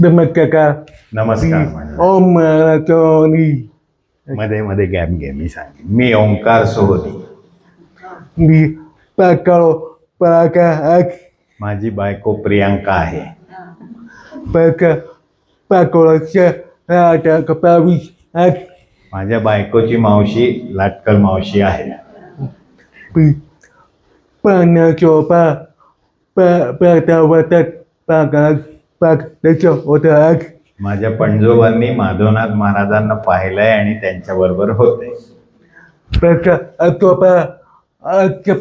नमस्कार नमस्कार. ओम सोनी मध्ये मध्ये गॅप घे मी सांगेन. मी ओंकार सोहनी मी पाकाळो पाका माझी बायको प्रियांका आहे. पाका पाकोळाच्या आख माझ्या बायकोची मावशी लाटकल मावशी आहे. पी पाण्याच्या पा पा पाता वाटत पाका त्याच्या होता आख माझ्या पणजोबांनी माधवनाथ महाराजांना पाहिलंय आणि त्यांच्या बरोबर होते आजच्या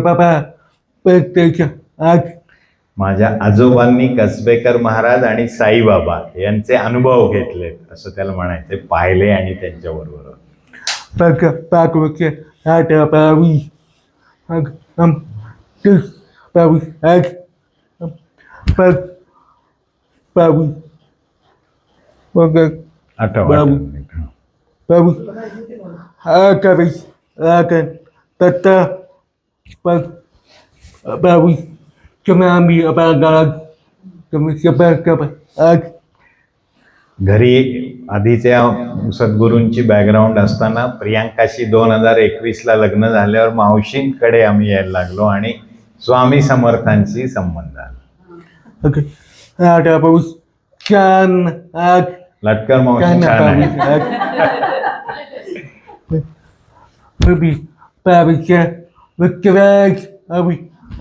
बाबा माझ्या आजोबांनी कसबेकर महाराज आणि साईबाबा यांचे अनुभव घेतलेत असं त्याला म्हणायचे पाहिले आणि त्यांच्या बरोबर होते. पाका तीस बाबू. आठव. पावीस हा कवीस राखण तत्ता पाक पावीस तुम्ही आम्ही पाकाळात तुम्ही करा घरी आधीच्या सद्गुरूंची बॅकग्राऊंड असताना प्रियांकाशी दोन हजार एकवीसला लग्न झाल्यावर मावशींकडे आम्ही यायला लागलो आणि स्वामी समर्थांशी संबंध आला ओके राजा पाऊस छान आख लटकर मावशी छान आहे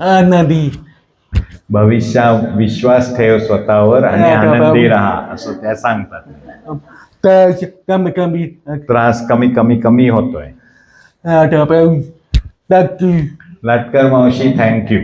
आनंदी भविष्या विश्वास ठेव स्वतःवर आणि आनंदी. राहा असं त्या सांगतात त्याच कमी कमी त्रास कमी कमी कमी होतोय पाऊस टाकी लाटकर मावशी थँक्यू